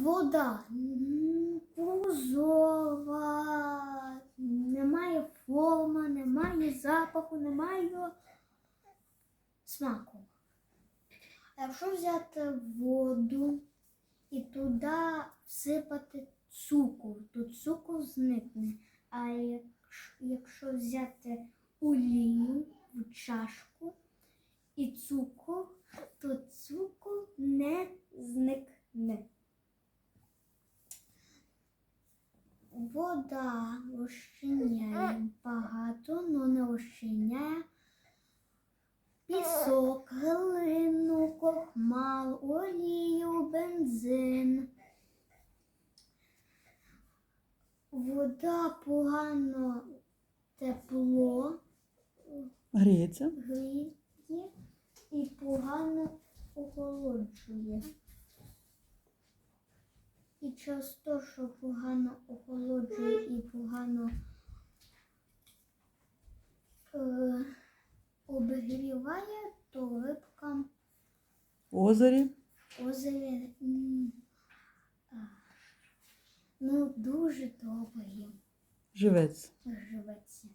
Вода прозора, немає форми, немає запаху, немає смаку. А якщо взяти воду і туди всипати цукор, то цукор зникне. А якщо взяти олію в чашку і цукор, то цукор не зникне. Вода розчиняє багато, але не розчиняє пісок, глину, крохмал, олію, бензин. Вода погано тепло Гріється. гріє і погано охолоджує. І через те, що погано охолоджує і погано е, обігріває, то рибка В озері. озері м, а, ну, дуже добре Живець. живеться.